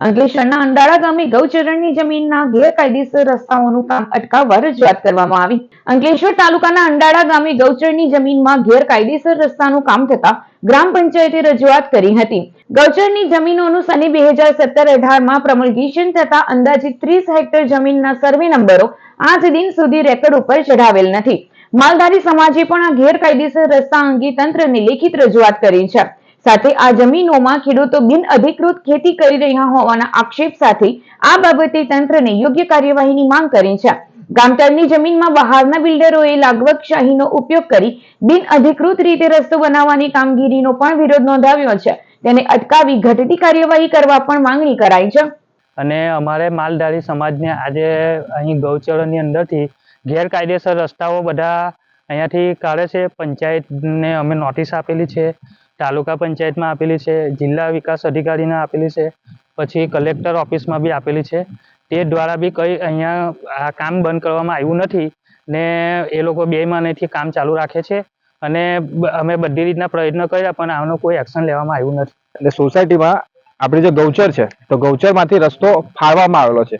અંકલેશ્વરના અંડાળા ગામે ગૌચરણની જમીનના ગેરકાયદેસર રસ્તાઓનું કામ અટકાવવા રજૂઆત કરવામાં આવી. અંકલેશ્વર તાલુકાના અંડાળા ગામે ગૌચરની જમીનમાં ગેરકાયદેસર રસ્તાનું કામ થતા ગ્રામ પંચાયતે રજૂઆત કરી હતી. ગૌચરની જમીનોનું સને બે હજાર સત્તર અઢારમાં પ્રમુલગેશન થતા અંદાજિત ત્રીસ હેક્ટર જમીનના સર્વે નંબરો આજ દિન સુધી રેકર્ડ ઉપર ચઢાવેલ નથી. માલધારી સમાજે પણ આ ગેરકાયદેસર રસ્તા અંગે તંત્રને લેખિત રજૂઆત કરી છે. સાથે આ જમીનોમાં ખેડૂતો બિન અધિકૃત ખેતી કરી રહ્યા હોવાના આક્ષેપ સાથે આ બાબતે તંત્રને યોગ્ય કાર્યવાહીની માંગ કરી છે. ગામતળની જમીનમાં બહારના બિલ્ડરોએ લાગવકશાહીનો ઉપયોગ કરી બિન અધિકૃત રીતે રસ્તો બનાવવાની કામગીરીનો પણ વિરોધ નોંધાવ્યો છે. તેને અટકાવી ઘટતી કાર્યવાહી કરવા પણ માંગણી કરાઈ છે. અને અમારે માલધારી સમાજને આજે અહીં ગૌચરની અંદરથી ગેરકાયદેસર રસ્તાઓ બધા અહીંયાથી કાઢે છે. પંચાયતને અમે નોટિસ આપેલી છે. તાલુકા પંચાયતમાં આપેલી છે, જિલ્લા વિકાસ અધિકારીને આપેલી છે, પછી કલેક્ટર ઓફિસમાં બી આપેલી છે. તે દ્વારા બી કંઈ અહીંયા આ કામ બંધ કરવામાં આવ્યું નથી ને એ લોકો બેઈમાનીથી કામ ચાલુ રાખે છે અને અમે બધી રીતના પ્રયત્ન કર્યા પણ આનું કોઈ એક્શન લેવામાં આવ્યું નથી. એટલે સોસાયટીમાં આપણી જે ગૌચર છે, તો ગૌચરમાંથી રસ્તો ફાળવામાં આવેલો છે.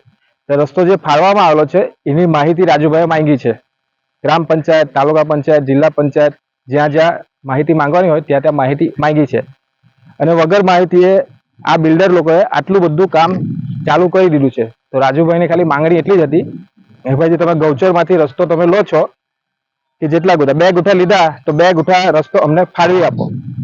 રસ્તો જે ફાળવામાં આવેલો છે, એની માહિતી રાજુભાઈએ માંગી છે. ગ્રામ પંચાયત, તાલુકા પંચાયત, જિલ્લા પંચાયત, જ્યાં જ્યાં માહિતી માંગવાની હોય ત્યાં ત્યાં માહિતી માંગી છે. અને વગર માહિતીએ આ બિલ્ડર લોકોએ આટલું બધું કામ ચાલુ કરી દીધું છે. તો રાજુભાઈની ખાલી માંગણી એટલી જ હતી ભાઈ તમે ગૌચરમાંથી રસ્તો તમે લો છો, કે જેટલા ગુઠા બે ગુઠા લીધા, તો બે ગુઠા રસ્તો અમને ફાળવી આપો.